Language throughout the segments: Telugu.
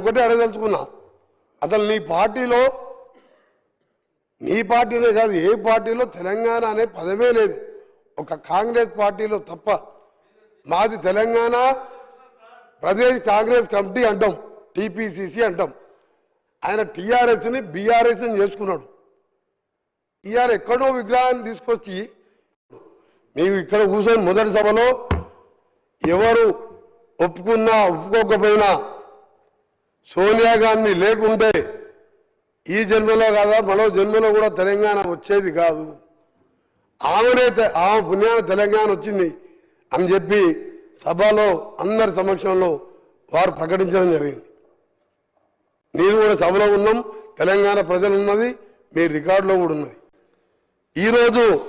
ఒకటే అడగదలుచుకున్నా. అసలు నీ పార్టీలో నీ పార్టీనే కాదు ఏ పార్టీలో తెలంగాణ అనే పదమే లేదు. ఒక కాంగ్రెస్ పార్టీలో తప్ప మాది తెలంగాణ ప్రదేశ్ కాంగ్రెస్ కమిటీ అంటాం టీపీసీసీ అంటాం. ఆయన టీఆర్ఎస్ని బీఆర్ఎస్ని చేసుకున్నాడు. ఈఆర్ ఎక్కడో విగ్రహాన్ని తీసుకొచ్చి మేము ఇక్కడ కూర్చొని మొదటి సభలో ఎవరు ఒప్పుకున్నా ఒప్పుకోకపోయినా సోనియా గాంధీ లేకుంటే ఈ జన్మలో కాదా? మరో జన్మలో కూడా తెలంగాణ వచ్చేది కాదు. ఆమెనే ఆమె పుణ్యాన తెలంగాణ వచ్చింది అని చెప్పి సభలో అందరి సమక్షంలో వారు ప్రకటించడం జరిగింది. నేను కూడా సభలో ఉన్నాం తెలంగాణ ప్రజలు ఉన్నది మీ రికార్డులో కూడా ఉన్నది. ఈరోజు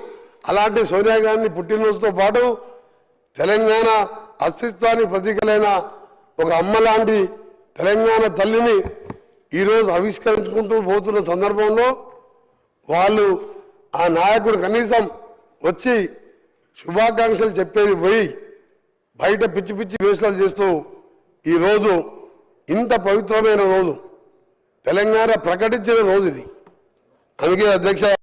అలాంటి సోనియా గాంధీ పుట్టినరోజుతో పాటు తెలంగాణ అస్తిత్వానికి ప్రతీకలైన ఒక అమ్మ లాంటి తెలంగాణ తల్లిని ఈరోజు ఆవిష్కరించుకుంటూ పోతున్న సందర్భంలో వాళ్ళు ఆ నాయకుడు కనీసం వచ్చి శుభాకాంక్షలు చెప్పేది పోయి బయట పిచ్చి పిచ్చి వేషాలు చేస్తూ ఈరోజు ఇంత పవిత్రమైన రోజు. తెలంగాణ ప్రకటించిన రోజు ఇది. అందుకే అధ్యక్ష